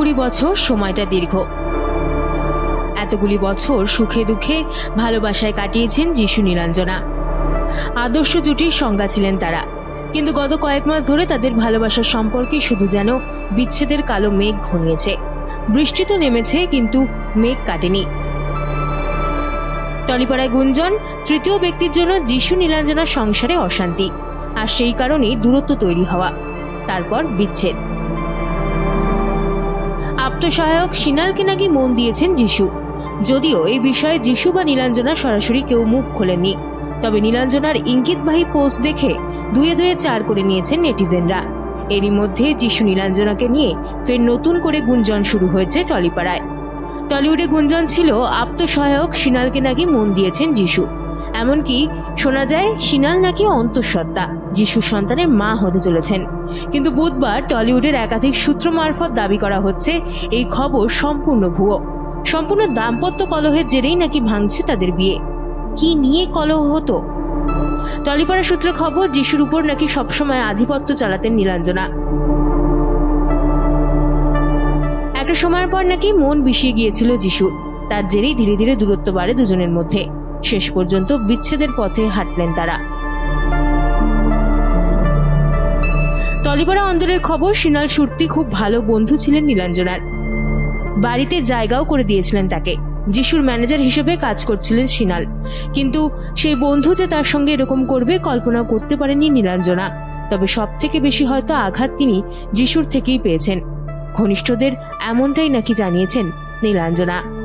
কুড়ি বছর সময়টা দীর্ঘ। এতগুলি বছর সুখে দুঃখে ভালোবাসায় কাটিয়েছেন যিশু নীলাঞ্জনা। আদর্শ জুটির সংজ্ঞা ছিলেন তারা। কিন্তু গত কয়েক মাস ধরে তাদের ভালোবাসার সম্পর্কে শুধু যেন বিচ্ছেদের কালো মেঘ ঘনিয়েছে। বৃষ্টি তো নেমেছে, কিন্তু মেঘ কাটেনি। টলিপাড়ায় গুঞ্জন, তৃতীয় ব্যক্তির জন্য যিশু নীলাঞ্জনার সংসারে অশান্তি। আর সেই কারণেই দূরত্ব তৈরি হওয়া। তারপর বিচ্ছেদ। আত্মসহায়ক সিনালকে নাকি মন দিয়েছেন যিশু। যদিও এই বিষয়ে যিশু বা নীলাঞ্জনা সরাসরি কেউ মুখ খোলেননি। তবে নীলাঞ্জনার ইঙ্গিতবাহী পোস্ট দেখে দুয়ে দুয়ে চার করে নিয়েছেন নেটিজেনরা। এরই মধ্যে যিশু নীলাঞ্জনাকে নিয়ে ফের নতুন করে গুঞ্জন শুরু হয়েছে টলিপাড়ায়। টলিউডে গুঞ্জন ছিল, আত্মসহায়ক সিনালকে নাকি মন দিয়েছেন যিশু। এমনকি শোনা যায় সিনাল নাকি অন্তঃসত্ত্বা যিশুর সন্তানের মা হতে চলেছেন। কিন্তু বুধবার টলিউডের একাধিক সূত্র মারফত দাবি করা হচ্ছে, এই খবর সম্পূর্ণ ভুয়ো। সম্পূর্ণ দাম্পত্য কলহের জেরেই নাকি ভাঙছে তাদের বিয়ে। কি নিয়ে কলহ হতো? টলিপাড়া সূত্রে খবর, যিশুর উপর নাকি সবসময় আধিপত্য চালাতেন নীলাঞ্জনা। একটা সময়ের পর নাকি মন বিষিয়ে গিয়েছিল যিশুর তার জেরেই ধীরে ধীরে দূরত্ব বাড়ে দুজনের মধ্যে। শেষ পর্যন্ত বিচ্ছেদের পথে হাঁটলেন তারা। টলিপাড়া অন্দরের খবর সিনাল সুরতি খুব ভালো বন্ধু ছিলেন নীলাঞ্জনার। বাড়িতে জায়গাও করে দিয়েছিলেন তাকে। যিশুর ম্যানেজার হিসেবে কাজ করছিলেন সিনাল কিন্তু সেই বন্ধু যে তার সঙ্গে এরকম করবে কল্পনা করতে পারেনি নীলাঞ্জনা। তবে সব থেকে বেশি হয়তো আঘাত তিনি যিশুর থেকেই পেয়েছেন। ঘনিষ্ঠদের এমনটাই নাকি জানিয়েছেন নীলাঞ্জনা।